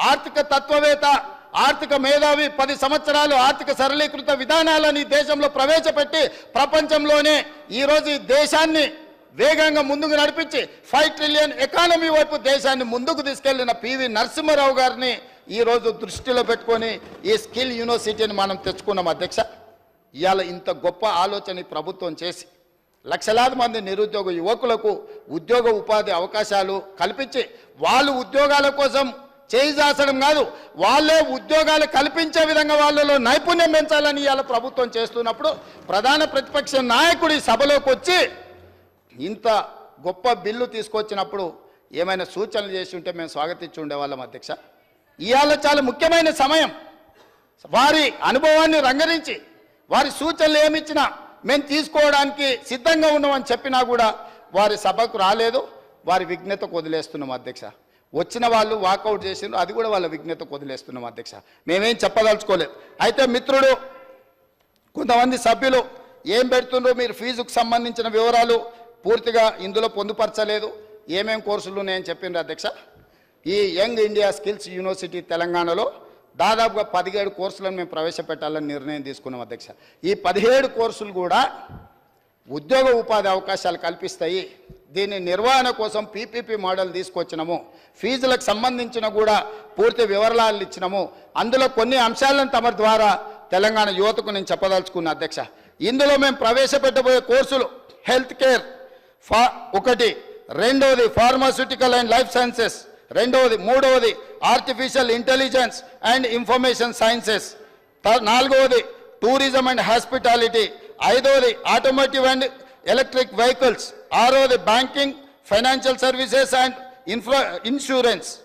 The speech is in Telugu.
ఆర్థిక తత్వవేత్త ఆర్థిక మేధావి పది సంవత్సరాలు ఆర్థిక సరళీకృత విధానాలని దేశంలో ప్రవేశపెట్టి ప్రపంచంలోనే ఈరోజు ఈ దేశాన్ని వేగంగా ముందుకు నడిపించి ఫైవ్ ట్రిలియన్ ఎకానమీ వైపు దేశాన్ని ముందుకు తీసుకెళ్ళిన పివి నరసింహారావు గారిని ఈరోజు దృష్టిలో పెట్టుకొని ఈ స్కిల్ యూనివర్సిటీని మనం తెచ్చుకున్నాం అధ్యక్ష. ఇవాళ ఇంత గొప్ప ఆలోచన ప్రభుత్వం చేసి లక్షలాది మంది నిరుద్యోగ యువకులకు ఉద్యోగ ఉపాధి అవకాశాలు కల్పించి వాళ్ళు ఉద్యోగాల కోసం చేయి కాదు వాళ్ళే ఉద్యోగాలు కల్పించే విధంగా వాళ్ళలో నైపుణ్యం పెంచాలని ఇవాళ ప్రభుత్వం చేస్తున్నప్పుడు ప్రధాన ప్రతిపక్ష నాయకుడు ఈ సభలోకి వచ్చి ఇంత గొప్ప బిల్లు తీసుకొచ్చినప్పుడు ఏమైనా సూచనలు చేసి ఉంటే మేము స్వాగతించి ఉండేవాళ్ళం అధ్యక్ష. ఇవాళ చాలా ముఖ్యమైన సమయం. వారి అనుభవాన్ని రంగరించి వారి సూచనలు ఏమిచ్చినా మేము తీసుకోవడానికి సిద్ధంగా ఉన్నామని చెప్పినా కూడా వారి సభకు రాలేదు వారి విఘ్నతకు వదిలేస్తున్నాం అధ్యక్ష. వచ్చిన వాళ్ళు వాకౌట్ చేసిండ్రు అది కూడా వాళ్ళ విఘ్నతకు వదిలేస్తున్నాం అధ్యక్ష. మేమేం చెప్పదలుచుకోలేదు. అయితే మిత్రుడు కొంతమంది సభ్యులు ఏం పెడుతుండ్రో మీరు ఫీజుకు సంబంధించిన వివరాలు పూర్తిగా ఇందులో పొందుపరచలేదు. ఏమేం కోర్సులు ఉన్నాయని చెప్పిండ్రు అధ్యక్ష. ఈ యంగ్ ఇండియా స్కిల్స్ యూనివర్సిటీ తెలంగాణలో దాదాపుగా పదిహేడు కోర్సులను మేము ప్రవేశపెట్టాలని నిర్ణయం తీసుకున్నాం అధ్యక్ష. ఈ పదిహేడు కోర్సులు కూడా ఉద్యోగ ఉపాధి అవకాశాలు కల్పిస్తాయి. దీని నిర్వహణ కోసం పీపీపీ మోడల్ తీసుకొచ్చినాము. ఫీజులకు సంబంధించిన కూడా పూర్తి వివరాలు ఇచ్చినాము. అందులో కొన్ని అంశాలను తమ ద్వారా తెలంగాణ యువతకు నేను చెప్పదలుచుకున్న అధ్యక్ష. ఇందులో మేము ప్రవేశపెట్టబోయే కోర్సులు హెల్త్ కేర్ ఫా ఒకటి. రెండవది ఫార్మాస్యూటికల్ అండ్ లైఫ్ సైన్సెస్. రెండవది మూడవది artificial intelligence and information sciences. నాలుగవది టూరిజం అండ్ హాస్పిటాలిటీ. ఐదవది automotive and electric vehicles. RO, the banking, financial services and insurance.